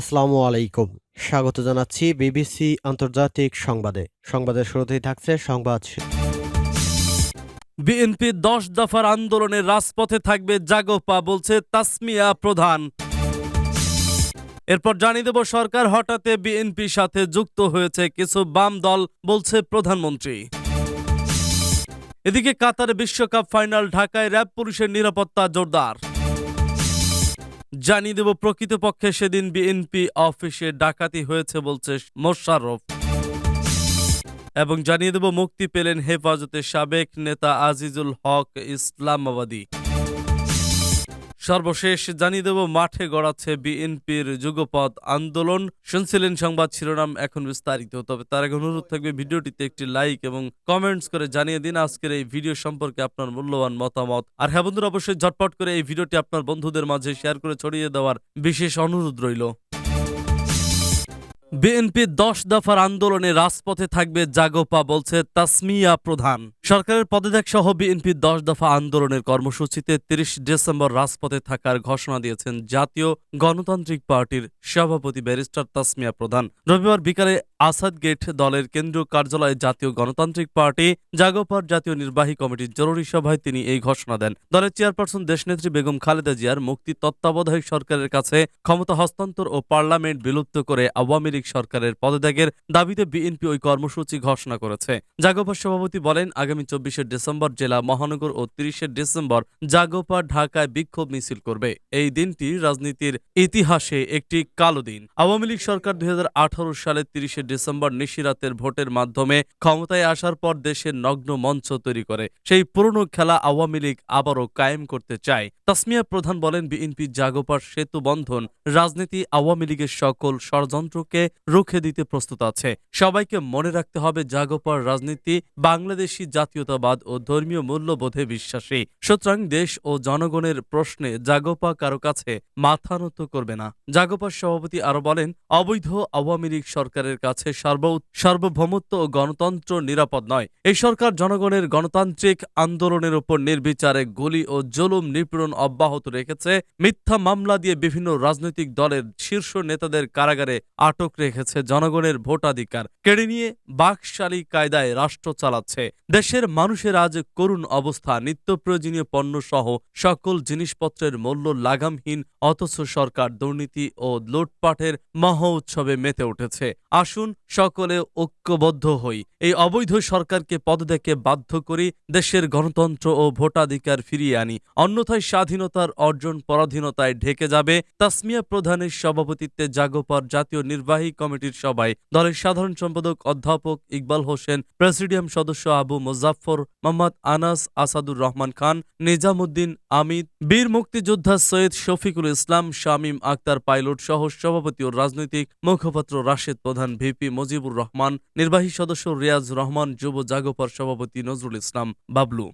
আসসালামু আলাইকুম। স্বাগত জানাচ্ছি বিবিসি আন্তর্জাতিক সংবাদে। সংবাদের শুরুতেই থাকছে সংবাদ বিএনপি দশ দফার আন্দোলনের রাজপথে থাকবে জাগোপা, বলছে তাসমিয়া প্রধান। এরপর জানিয়ে দেব সরকার হঠাতে বিএনপির সাথে যুক্ত হয়েছে কিছু বাম দল, বলছে প্রধানমন্ত্রী। এদিকে কাতার বিশ্বকাপ ফাইনাল, ঢাকায় র্যাব পুলিশের নিরাপত্তা জোরদার। জানিয়ে দেব, প্রকৃতপক্ষে সেদিন বিএনপি অফিসে ডাকাতি হয়েছে বলছে মোশাররফ। এবং জানিয়ে দেব, মুক্তি পেলেন হেফাজতের সাবেক নেতা আজিজুল হক ইসলামাবাদী। সর্বশেষ জানিয়ে দেব, মাঠে গড়াচ্ছে বিএনপির যুগপথ আন্দোলন। শুনছিলেন সংবাদ শিরোনাম এখন বিস্তারিত। তবে তার আগে অনুরোধ থাকবে, ভিডিওটিতে একটি লাইক এবং কমেন্টস করে জানিয়ে দিন আজকের এই ভিডিও সম্পর্কে আপনার মূল্যবান মতামত। আর হ্যাঁ বন্ধুরা, অবশ্যই ঝটপট করে এই ভিডিওটি আপনার বন্ধুদের মাঝে শেয়ার করে ছড়িয়ে দেওয়ার বিশেষ অনুরোধ রইল। বিএনপি দশ দফার আন্দোলনে রাজপথে থাকবে জাগোপা, বলছে তাসমিয়া প্রধান। সরকারের পদত্যাগ সহ বিএনপি দশ দফা আন্দোলনের কর্মসূচিতে তিরিশ ডিসেম্বর রাজপথে থাকার ঘোষণা দিয়েছেন জাতীয় গণতান্ত্রিক পার্টির সভাপতি ব্যারিস্টার তাসমিয়া প্রধান। রবিবার বিকালে আসাদ গেট দলের কেন্দ্রীয় কার্যালয়ে জাতীয় গণতান্ত্রিক পার্টি, জাগোপার জাতীয় নির্বাহী কমিটির জরুরি সভায় তিনি এই ঘোষণা দেন। দলের চেয়ারপারসন দেশনেত্রী বেগম খালেদা জিয়ার মুক্তি তত্ত্বাবধায়ক সরকারের কাছে ক্ষমতা হস্তান্তর ও পার্লামেন্ট বিলুপ্ত করে আওয়ামী লীগ সরকারের পদত্যাগের দাবিতে বিএনপি ওই কর্মসূচি ঘোষণা করেছে। জাগোপার সভাপতি বলেন, আগামী চব্বিশে ডিসেম্বর জেলা মহানগর ও তিরিশে ডিসেম্বর জাগোপা ঢাকায় বিক্ষোভ মিছিল করবে। এই দিনটি রাজনীতির ইতিহাসে একটি কালো দিন। আওয়ামী লীগ সরকার দুই সালের তিরিশে ডিসেম্বর নিশিরাতের ভোটের মাধ্যমে ক্ষমতায় আসার পর দেশের নগ্ন মঞ্চ তৈরি করে। সেই পুরনো খেলা আওয়ামী লীগ আবারও কায়েম করতে চায়। তাসমিয়া প্রধান বলেন, বিএনপি জাগোপার সেতু বন্ধন রাজনীতি আওয়ামী লীগের সকল ষড়যন্ত্রকে রুখে দিতে প্রস্তুত আছে। সবাইকে মনে রাখতে হবে, জাগোপার রাজনীতি বাংলাদেশি জাতীয়তাবাদ ও ধর্মীয় মূল্যবোধে বিশ্বাসী। সুতরাং দেশ ও জনগণের প্রশ্নে জাগোপা কারও কাছে মাথা নত করবে না। জাগোপার সভাপতি আরও বলেন, অবৈধ আওয়ামী লীগ সরকারের কাছে সার্ব- সার্বভৌমত্ব ও গণতন্ত্র নিরাপদ নয়। এই সরকার জনগণের গণতান্ত্রিক আন্দোলনের উপর নির্বিচারে গুলি ও জুলুম নিপীড়ন অব্যাহত রেখেছে। মিথ্যা মামলা দিয়ে বিভিন্ন রাজনৈতিক দলের শীর্ষ নেতাদের কারাগারে আটক রেখেছে জনগণের ভোটাধিকার। কেড়ে নিয়ে বাকশালী কায়দায় রাষ্ট্র চালাচ্ছে। দেশের মানুষের আজ করুণ অবস্থা। নিত্য প্রয়োজনীয় পণ্য সহ সকল জিনিসপত্রের মূল্য লাগামহীন, অথচ সরকার দুর্নীতি ও লুটপাটের মহোৎসবে মেতে উঠেছে। আসুন সকলে ঐক্যবদ্ধ হই। এই অবৈধ সরকারকে পদত্যাগে বাধ্য করি দেশের গণতন্ত্র ও ভোটাধিকার ফিরিয়ে আনি। অন্যথায় স্বাধীনতার অর্জন পরাধীনতায় ঢেকে যাবে। তাসমিয়া প্রধানের সভাপতিত্বে জাগোপার জাতীয় নির্বাহী কমিটির সভায় দলের সাধারণ সম্পাদক অধ্যাপক ইকবাল হোসেন, প্রেসিডিয়াম সদস্য আবু মোজাফফর মোহাম্মদ আনাস আসাদুর রহমান খান, নিজামুদ্দিন আমিদ, বীর মুক্তিযোদ্ধা সৈয়দ শফিকুল ইসলাম, শামীম আক্তার পাইলট সহ সভাপতি ও রাজনৈতিক মুখপাত্র রাশেদ প্রধান ভিপি। মুজিবুর রহমান নির্বাহী সদস্য রিয়াজ রহমান যুব জাগোপার সভাপতি নজরুল ইসলাম বাবলু।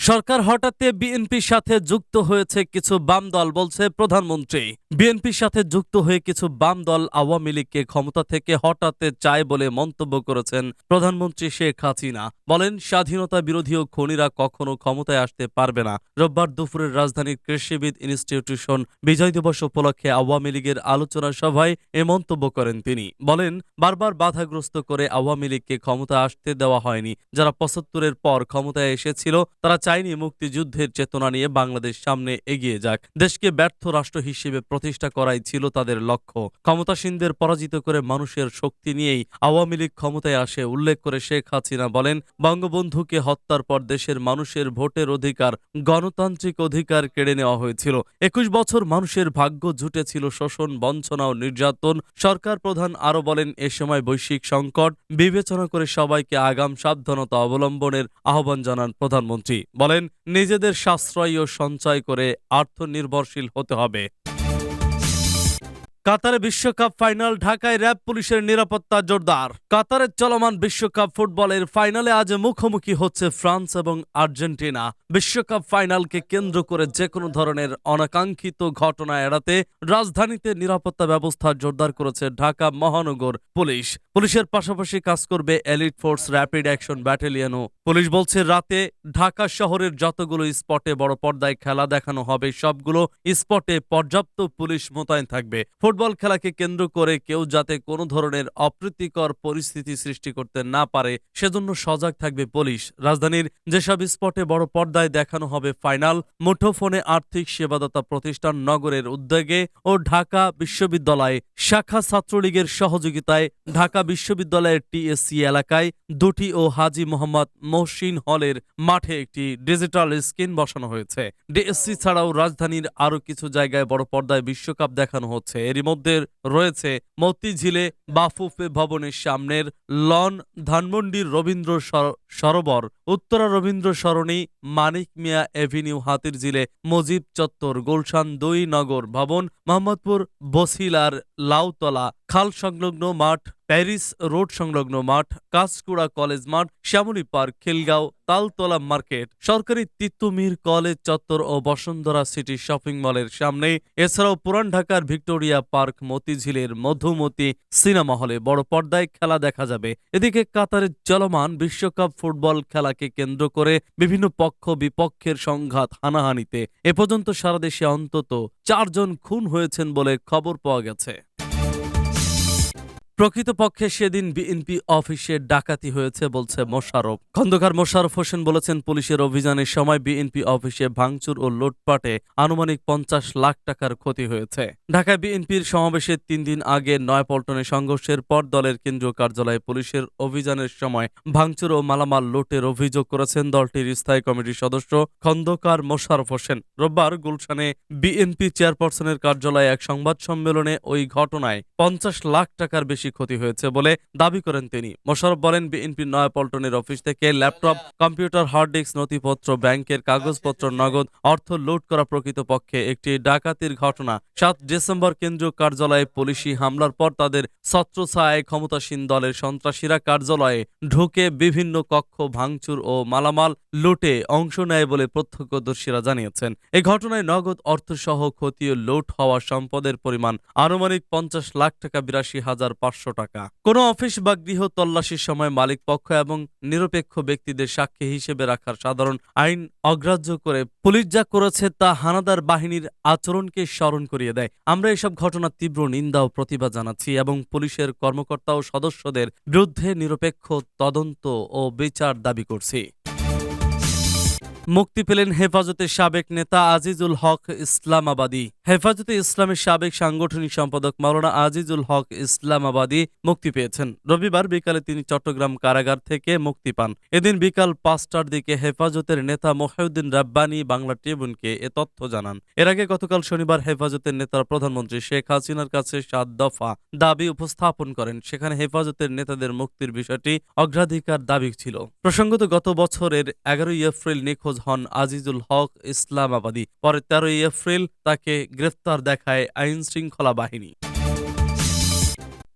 সরকার হঠাতে বিএনপির সাথে যুক্ত হয়েছে কিছু বাম দল, বলছে প্রধানমন্ত্রী। বিএনপির সাথে যুক্ত হয়ে কিছু বাম দল আওয়ামী লীগকে ক্ষমতা থেকে হটাতে চায় বলে মন্তব্য করেছেন প্রধানমন্ত্রী শেখ হাসিনা। বলেন, স্বাধীনতা বিরোধী ও খনিরা কখনো ক্ষমতায় আসতে পারবে না। রোববার দুপুরের রাজধানীর কৃষিবিদ ইনস্টিটিউশন বিজয় দিবস উপলক্ষে আওয়ামী লীগের আলোচনা সভায় এ মন্তব্য করেন তিনি। বলেন, বারবার বাধাগ্রস্ত করে আওয়ামী লীগকে ক্ষমতা আসতে দেওয়া হয়নি। যারা পঁচাত্তরের পর ক্ষমতায় এসেছিল, তারা চায়নি মুক্তিযুদ্ধের চেতনা নিয়ে বাংলাদেশ সামনে এগিয়ে যাক। দেশকে ব্যর্থ রাষ্ট্র হিসেবে প্রতিষ্ঠা করাই ছিল তাদের লক্ষ্য। ক্ষমতাসীনদের পরাজিত করে মানুষের শক্তি নিয়েই আওয়ামী লীগ ক্ষমতায় আসে, উল্লেখ করে শেখ হাসিনা বলেন, বঙ্গবন্ধুকে হত্যার পর দেশের মানুষের ভোটের অধিকার, গণতান্ত্রিক অধিকার কেড়ে নেওয়া হয়েছিল। একুশ বছর মানুষের ভাগ্য জুটেছিল শোষণ, বঞ্চনা ও নির্যাতন। সরকার প্রধান আরও বলেন, এ সময় বৈশ্বিক সংকট, বিবেচনা করে সবাইকে আগাম সাবধানতা অবলম্বনের আহ্বান জানান প্রধানমন্ত্রী। বলেন নিজেদের সাশ্রয় ও সঞ্চয় করে আত্মনির্ভরশীল হতে হবে। কাতারে বিশ্বকাপ ফাইনাল ঢাকায় র্যাব পুলিশের নিরাপত্তা জোরদার। কাতারের চলমান বিশ্বকাপ ফুটবলের ফাইনালে আজ মুখোমুখি হচ্ছে ফ্রান্স এবং আর্জেন্টিনা। বিশ্বকাপ ফাইনালকে কেন্দ্র করে যে কোনো ধরনের অনাকাঙ্ক্ষিত ঘটনা এড়াতে রাজধানীতে নিরাপত্তা ব্যবস্থা জোরদার করেছে ঢাকা মহানগর পুলিশ। পুলিশের পাশাপাশি কাজ করবে এলিট ফোর্স র্যাপিড অ্যাকশন ব্যাটালিয়নও পুলিশ বলছে, রাতে ঢাকা শহরের যতগুলো স্পটে বড় পর্দায় খেলা দেখানো হবে, সবগুলো স্পটে পর্যাপ্ত পুলিশ মোতায়েন থাকবে। ফুটবল খেলাকে কেন্দ্র করে কেউ যাতে কোনো ধরনের অপ্রীতিকর পরিস্থিতি সৃষ্টি করতে না পারে, সেজন্য সজাগ থাকবে পুলিশ। রাজধানীর যেসব স্পটে বড় পর্দায় দেখানো হবে ফাইনাল, মুঠোফোনে আর্থিক সেবাদাতা প্রতিষ্ঠান নগরের উদ্যোগে ও ঢাকা বিশ্ববিদ্যালয়ে শাখা ছাত্রলীগের সহযোগিতায় ঢাকা বিশ্ববিদ্যালয়ের টিএসসি এলাকায় দুটি ও হাজি মোহাম্মদ মহসিন হলের মাঠে একটি ডিজিটাল স্ক্রিন বসানো হয়েছে। ডিএসসি ছাড়াও রাজধানীর আরও কিছু জায়গায় বড় পর্দায় বিশ্বকাপ দেখানো হচ্ছে। এরই মধ্যে রয়েছে মতিঝিলে বাফুফে ভবনের সামনের লন ধানমন্ডির রবীন্দ্র সরোবর। উত্তরা রবীন্দ্র সরণি মানিক মিয়া এভিনিউ হাতিরঝিলে মজিব চত্বর গুলশান দুই নগর ভবন মোহাম্মদপুর বসিলার লাউতলা খাল সংলগ্ন মাঠ, প্যারিস রোড সংলগ্ন মাঠ, কাঁচকুড়া কলেজ মাঠ, শ্যামলী পার্ক, খিলগাঁও, তালতলা মার্কেট, সরকারি তিতুমির কলেজ চত্বর ও বসুন্ধরা সিটি শপিং মলের সামনে। এছাড়াও পুরান ঢাকার ভিক্টোরিয়া পার্ক, মতিঝিলের মধুমতি সিনেমা হলে বড় পর্দায় খেলা দেখা যাবে। এদিকে কাতারের চলমান বিশ্বকাপ ফুটবল খেলাকে কেন্দ্র করে বিভিন্ন পক্ষ বিপক্ষের সংঘাত হানাহানিতে। এ পর্যন্ত সারা দেশে অন্তত চারজন খুন হয়েছেন বলে খবর পাওয়া গেছে। প্রকৃতপক্ষে সেদিন বিএনপি অফিসে ডাকাতি হয়েছে বলছে মোশারফ খন্দকার মোশারফ হোসেন বলেছেন, পুলিশের অভিযানের সময় বিএনপি অফিসে ভাঙচুর ও লুটপাটে আনুমানিক পঞ্চাশ লাখ টাকার ক্ষতি হয়েছে। ঢাকায় বিএনপির সমাবেশের তিন দিন আগে নয়াপল্টনে সংঘর্ষের পর দলের কেন্দ্রীয় কার্যালয়ে পুলিশের অভিযানের সময় ভাঙচুর ও মালামাল লুটের অভিযোগ করেছেন দলটির স্থায়ী কমিটির সদস্য খন্দকার মোশারফ হোসেন। রোববার গুলশানে বিএনপি চেয়ারপারসনের কার্যালয়ে এক সংবাদ সম্মেলনে ওই ঘটনায় পঞ্চাশ লাখ টাকার বেশি ক্ষতি হয়েছে বলে দাবি করেন তিনি। মোশারফ বলেন বিএনপি নয়াপল্টনের অফিস থেকে ল্যাপটপ, কম্পিউটার, হার্ড ডিস্ক, নথিপত্র, ব্যাংকের কাগজপত্র, নগদ অর্থ লুট করা প্রকৃতপক্ষে একটি ডাকাতির ঘটনা। সাত ডিসেম্বর কেন্দ্রীয় কার্যালয়ে পুলিশি হামলার পর তাদের ছত্রছায়ায় ক্ষমতাসীন দলের সন্ত্রাসীরা কার্যালয়ে ঢুকে বিভিন্ন কক্ষ, ভাঙচুর ও মালামাল লুটে অংশ নেয় বলে প্রত্যক্ষদর্শীরা জানিয়েছেন। এই ঘটনায় নগদ অর্থসহ ক্ষতি ও লুট হওয়া সম্পদের পরিমাণ আনুমানিক পঞ্চাশ লাখ টাকা, বিরাশি হাজার পাঁচশো টাকা। কোনো অফিস বা গৃহ তল্লাশির সময় মালিক পক্ষ এবং নিরপেক্ষ ব্যক্তিদের সাক্ষী হিসেবে রাখার সাধারণ আইন অগ্রাহ্য করে পুলিশ যা করেছে তা হানাদার বাহিনীর আচরণকে স্মরণ করিয়ে দেয়। আমরা এসব ঘটনার তীব্র নিন্দা ও প্রতিবাদ জানাচ্ছি এবং পুলিশের কর্মকর্তা ও সদস্যদের বিরুদ্ধে নিরপেক্ষ তদন্ত ও বিচার দাবি করছি। মুক্তি পেলেন হেফাজতের সাবেক নেতা আজিজুল হক ইসলামাবাদী। হেফাজতে ইসলামের সাবেক সাংগঠনিক সম্পাদক মাওলানা আজিজুল হক ইসলামাবাদী মুক্তি পেয়েছেন। রবিবার বিকালে তিনি চট্টগ্রাম কারাগার থেকে মুক্তি পান। এদিন বিকাল পাঁচটার দিকে হেফাজতের নেতা মোহাউদ্দিন রাব্বানি বাংলা ট্রিবিউনকে এ তথ্য জানান। এর আগে গতকাল শনিবার হেফাজতের নেতারা প্রধানমন্ত্রী শেখ হাসিনার কাছে সাত দফা দাবি উপস্থাপন করেন। সেখানে হেফাজতের নেতাদের মুক্তির বিষয়টি অগ্রাধিকার দাবি ছিল। প্রসঙ্গত গত বছরের এগারোই এপ্রিল নিখোঁজ হন আজিজুল হক ইসলামাবাদী। পরে তেরোই এপ্রিল তাকে গ্রেফতার দেখায় আইন শৃঙ্খলা বাহিনী।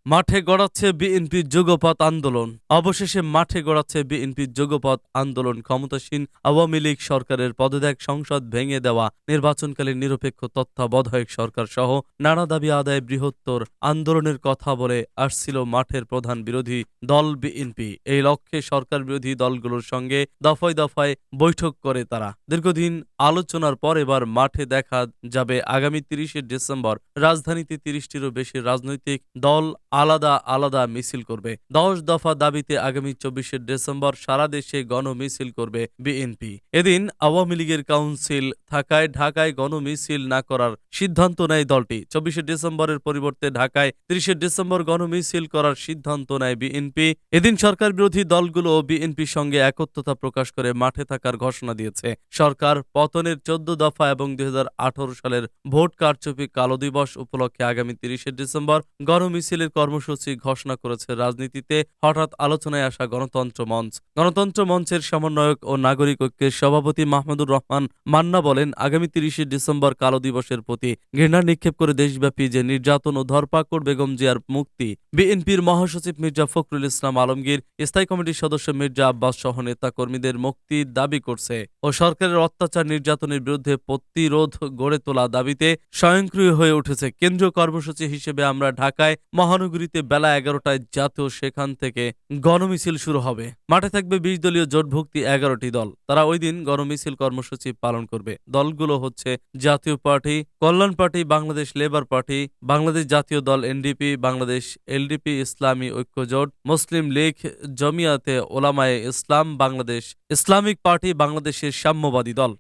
মাঠে গড়াচ্ছে বিএনপির যুগপথ আন্দোলন। অবশেষে মাঠে গড়াচ্ছে বিএনপির যুগপথ আন্দোলন ক্ষমতাসীন আওয়ামী লীগ সরকারের পদত্যাগ, সংসদ ভেঙে দেওয়া, নির্বাচনকালীন নিরপেক্ষ তত্ত্বাবধায়ক সরকার সহ নানা দাবি আদায় বৃহত্তর আন্দোলনের কথা বলে আসছিল মাঠের প্রধান বিরোধী দল বিএনপি। এই লক্ষ্যে সরকার বিরোধী দলগুলোর সঙ্গে দফায় দফায় বৈঠক করে তারা। দীর্ঘদিন আলোচনার পর এবার মাঠে দেখা যাবে আগামী তিরিশে ডিসেম্বর। রাজধানীতে তিরিশটিরও বেশি রাজনৈতিক দল আলাদা আলাদা মিছিল করবে। দশ দফা দাবিতে আগামী চব্বিশে ডিসেম্বর সারা দেশে গণমিছিল করবে বিএনপি। এদিন আওয়ামী লীগের কাউন্সিল থাকায় ঢাকায় গণমিছিল না করার সিদ্ধান্ত নেয় দলটি। চব্বিশে ডিসেম্বরের পরিবর্তে ঢাকায় তিরিশে ডিসেম্বর গণমিছিল করার সিদ্ধান্ত নেয় বিএনপি। এদিন সরকার বিরোধী দলগুলো বিএনপির সঙ্গে একত্রতা প্রকাশ করে মাঠে থাকার ঘোষণা দিয়েছে। সরকার পতনের চোদ্দ দফা এবং দুই হাজার আঠারো সালের ভোট কারচুপি কালো দিবস উপলক্ষে আগামী তিরিশে ডিসেম্বর গণমিছিলের কর্মসূচি ঘোষণা করেছে রাজনীতিতে হঠাৎ আলোচনায় আসা গণতন্ত্র মঞ্চ। গণতন্ত্র মঞ্চের সমন্বয়ক ও নাগরিক ঐক্যের সভাপতি মাহমুদুর রহমান মান্না বলেন, আগামী তিরিশে ডিসেম্বর কালো দিবসের প্রতি ঘৃণা নিক্ষেপ করে দেশব্যাপী যে নির্যাতন ও ধরপাকড় বেগম জিয়ার মুক্তি, বিএনপির মহাসচিব মির্জা ফখরুল ইসলাম আলমগীর, স্থায়ী কমিটির সদস্য মির্জা আব্বাস সহ নেতা কর্মীদের মুক্তির দাবি করছে ও সরকারের অত্যাচার নির্যাতনের বিরুদ্ধে প্রতিরোধ গড়ে তোলা দাবিতে স্বয়ংক্রিয় হয়ে উঠেছে। কেন্দ্রীয় কর্মসূচি হিসেবে আমরা ঢাকায় মহানগরীতে বেলা এগারোটায় জাতীয় সেখান থেকে গণমিছিল শুরু হবে। মাঠে থাকবে বিশ দলীয় জোটভুক্তি এগারোটি দল। তারা ওই দিন গণমিছিল কর্মসূচি পালন করবে। দলগুলো হচ্ছে Jatiya party, Kalyan party, Bangladesh labour party, Bangladesh Jatiya Dal NDP, Bangladesh LDP ইসলামী ঐক্যজোট মুসলিম লীগ, জমিয়াতে ওলামায়ে ইসলাম, বাংলাদেশ ইসলামিক পার্টি, বাংলাদেশের সাম্যবাদী দল।